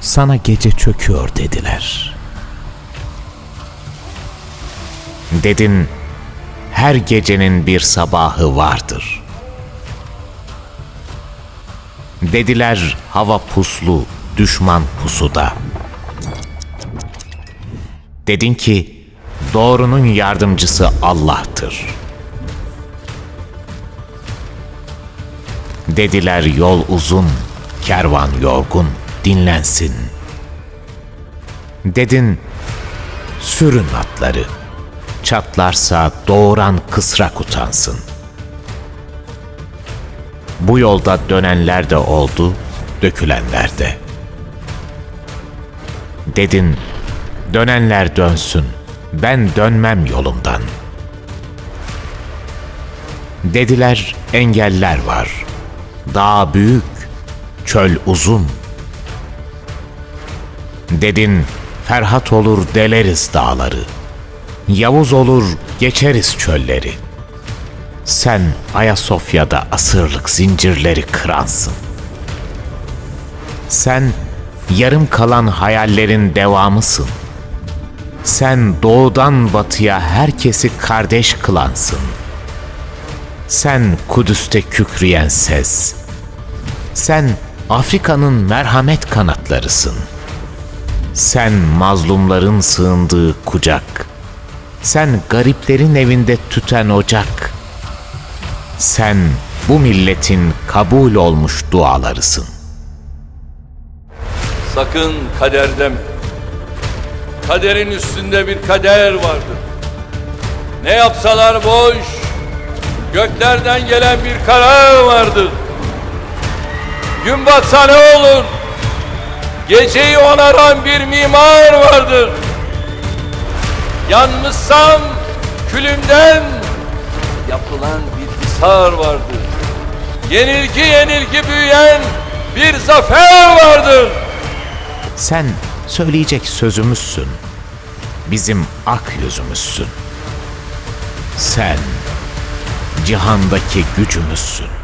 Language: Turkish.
sana gece çöküyor dediler. Dedin, her gecenin bir sabahı vardır. Dediler hava puslu, düşman pusuda. Dedin ki, doğrunun yardımcısı Allah'tır. Dediler yol uzun, kervan yorgun, dinlensin. Dedin, sürün atları, çatlarsa doğuran kısrak utansın. Bu yolda dönenler de oldu, dökülenler de. Dedin, dönenler dönsün, ben dönmem yolumdan. Dediler, engeller var, dağ büyük, çöl uzun. Dedin, Ferhat olur deleriz dağları, Yavuz olur geçeriz çölleri. Sen Ayasofya'da asırlık zincirleri kıransın. Sen yarım kalan hayallerin devamısın. Sen doğudan batıya herkesi kardeş kılansın. Sen Kudüs'te kükreyen ses. Sen Afrika'nın merhamet kanatlarısın. Sen mazlumların sığındığı kucak. Sen gariplerin evinde tüten ocak. Sen bu milletin kabul olmuş dualarısın. Sakın kader deme. Kaderin üstünde bir kader vardır. Ne yapsalar boş, göklerden gelen bir karar vardır. Gün batsa ne olur, geceyi onaran bir mimar vardır. Yanmışsam külümden yapılan bir hisar vardır. Yenilgi yenilgi büyüyen bir zafer vardır. Sen söyleyecek sözümüzsün. Bizim ak yüzümüzsün. Sen cihandaki gücümüzsün.